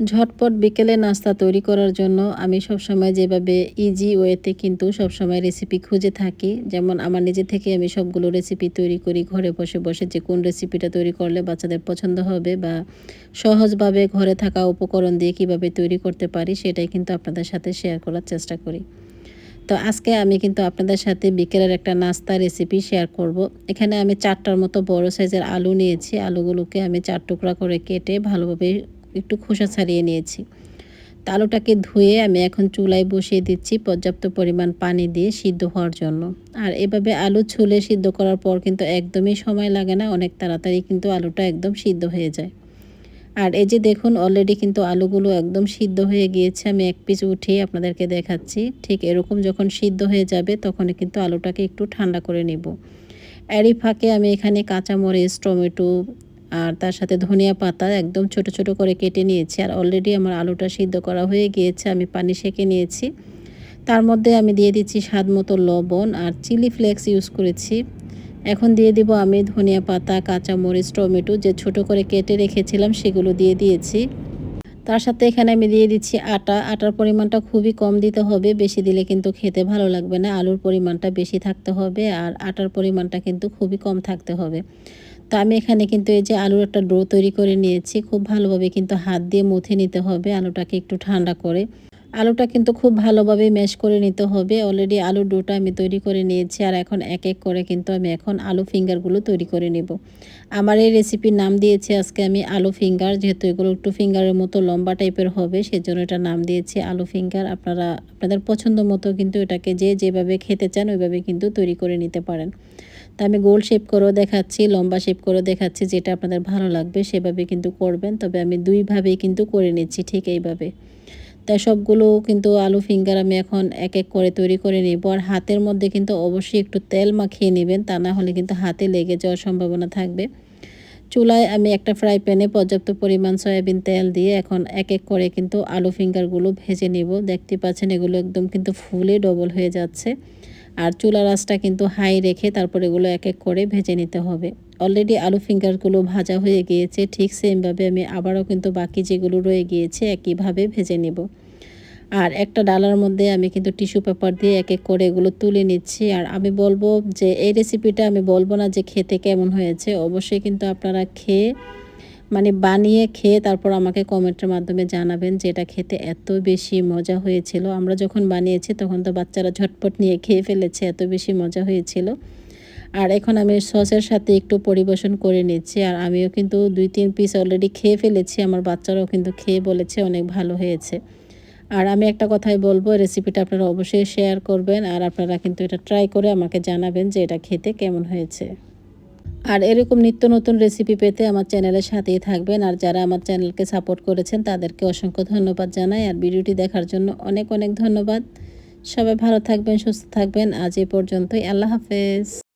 ঝটপট বিকেলে নাস্তা তৈরি করার জন্য আমি সবসময় যেভাবে ইজি ওয়েতে কিন্তু সবসময় রেসিপি খুঁজে থাকি। যেমন আমার নিজে থেকে আমি সবগুলো রেসিপি তৈরি করি, ঘরে বসে বসে যে কোন রেসিপিটা তৈরি করলে বাচ্চাদের পছন্দ হবে বা সহজভাবে ঘরে থাকা উপকরণ দিয়ে কীভাবে তৈরি করতে পারি সেটাই কিন্তু আপনাদের সাথে শেয়ার করার চেষ্টা করি। তো আজকে আমি কিন্তু আপনাদের সাথে বিকেলের একটা নাস্তা রেসিপি শেয়ার করব। এখানে আমি চারটার মতো বড় সাইজের আলু নিয়েছি। আলুগুলোকে আমি চার টুকরা করে কেটে ভালোভাবে একটু খোসা ছাড়িয়ে নিয়েছি। আলুটাকে ধুয়ে আমি এখন চুলায় বসিয়ে দিচ্ছি পর্যাপ্ত পরিমাণ পানি দিয়ে সিদ্ধ হওয়ার জন্য। আর এভাবে আলু ছুলে সিদ্ধ করার পর কিন্তু একদমই সময় লাগে না, অনেক তাড়াতাড়ি কিন্তু আলুটা একদম সিদ্ধ হয়ে যায়। আর এই যে দেখুন অলরেডি কিন্তু আলুগুলো একদম সিদ্ধ হয়ে গিয়েছে, আমি এক পিস উঠিয়ে আপনাদেরকে দেখাচ্ছি। ঠিক এরকম যখন সিদ্ধ হয়ে যাবে তখনই কিন্তু আলুটাকে একটু ঠান্ডা করে নেব। এরই ফাঁকে আমি এখানে কাঁচামরিচ, টমেটো আর তার সাথে ধনিয়া পাতা একদম ছোট ছোট করে কেটে নিয়েছি। আর অলরেডি আমার আলুটা সিদ্ধ করা হয়ে গিয়েছে, আমি পানি সেকে নিয়েছি। তার মধ্যে আমি দিয়ে দিচ্ছি স্বাদ মতো লবণ আর চিলি ফ্লেক্স ইউজ করেছি। এখন দিয়ে দিব আমি ধনিয়া পাতা, কাঁচামরিচ, টমেটো, যে ছোট করে কেটে রেখেছিলাম সেগুলো দিয়ে দিয়েছি। তার সাথে এখানে আমি দিয়ে দিচ্ছি আটা। আটার পরিমাণটা খুবই কম দিতে হবে, বেশি দিলে কিন্তু খেতে ভালো লাগবে না। আলুর পরিমাণটা বেশি থাকতে হবে আর আটার পরিমাণটা কিন্তু খুবই কম থাকতে হবে। তো আমি এখানে কিন্তু এই যে আলুর একটা ডো তৈরি করে নিয়েছি। খুব ভালোভাবে কিন্তু হাত দিয়ে মুথে নিতে হবে। আলুটাকে একটু ঠান্ডা করে। আলুটা কিন্তু খুব ভালোভাবে ম্যাশ করে নিতে হবে। অলরেডি আলুর ডোটা আমি তৈরি করে নিয়েছি আর এখন এক এক করে কিন্তু আমি এখন আলু ফিঙ্গারগুলো তৈরি করে নেব। আমার এই রেসিপির নাম দিয়েছি আজকে আমি আলু ফিঙ্গার। যেহেতু এগুলো একটু ফিঙ্গারের মতো লম্বা টাইপের হবে, সেজন্য এটা নাম দিয়েছি আলু ফিঙ্গার। আপনারা, আপনাদের পছন্দ মতো কিন্তু এটাকে যে যেভাবে খেতে চান ওইভাবে কিন্তু তৈরি করে নিতে পারেন। তা আমি গোল শেপ করেও দেখাচ্ছি, লম্বা শেপ করেও দেখাচ্ছি, যেটা আপনাদের ভালো লাগবে সেভাবে কিন্তু করবেন। তবে আমি দুইভাবেই কিন্তু করে নিচ্ছি ঠিক এইভাবে। তাই সবগুলো কিন্তু আলু, ফিঙ্গার আমি এখন এক এক করে তৈরি করে নিব। আর হাতের মধ্যে কিন্তু অবশ্যই একটু তেল মাখিয়ে নেবেন, তা না হলে কিন্তু হাতে লেগে যাওয়ার সম্ভাবনা থাকবে। চুলায় আমি একটা ফ্রাই প্যানে পর্যাপ্ত পরিমাণ সয়াবিন তেল দিয়ে এখন এক এক করে কিন্তু আলু, ফিঙ্গারগুলো ভেজে নিব। দেখতে পাচ্ছেন এগুলো একদম কিন্তু ফুলে ডবল হয়ে যাচ্ছে। আর চুলা রাসটা কিন্তু হাই রেখে তারপর এগুলো এক এক করে ভেজে নিতে হবে। অলরেডি আলু ফিঙ্গারগুলো ভাজা হয়ে গিয়েছে, ঠিক সেমভাবে আমি আবারও কিন্তু বাকি যেগুলো রয়ে গিয়েছে একইভাবে ভেজে নেব। আর একটা ডালার মধ্যে আমি কিন্তু টিস্যু পেপার দিয়ে এক এক করে এগুলো তুলে নিচ্ছি। আর আমি বলব যে এই রেসিপিটা আমি বলব না যে খেতে কেমন হয়েছে, অবশ্যই কিন্তু আপনারা খেয়ে মানে বানিয়ে খেয়ে তারপর আমাকে কমেন্টের মাধ্যমে জানাবেন যে এটা খেতে এত বেশি মজা হয়েছিল। আমরা যখন বানিয়েছি তখন তো বাচ্চারা ঝটপট নিয়ে খেয়ে ফেলেছে, এত বেশি মজা হয়েছিল। আর এখন আমি সসের সাথে একটু পরিবেশন করে নিচ্ছি, আর আমিও কিন্তু দুই তিন পিস অলরেডি খেয়ে ফেলেছি, আমার বাচ্চারাও কিন্তু খেয়ে বলেছে অনেক ভালো হয়েছে। আর আমি একটা কথাই বলব রেসিপিটা আপনারা অবশ্যই শেয়ার করবেন, আর আপনারা কিন্তু এটা ট্রাই করে আমাকে জানাবেন যে এটা খেতে কেমন হয়েছে। আর এরকম নিত্য নতুন রেসিপি পেতে আমার চ্যানেলের সাথেই থাকবেন, আর যারা আমার চ্যানেলকে সাপোর্ট করেছেন তাদেরকে অসংখ্য ধন্যবাদ জানাই, আর ভিডিওটি দেখার জন্য অনেক অনেক ধন্যবাদ। সবাই ভালো থাকবেন, সুস্থ থাকবেন, আজ এ পর্যন্তই, আল্লাহ হাফেজ।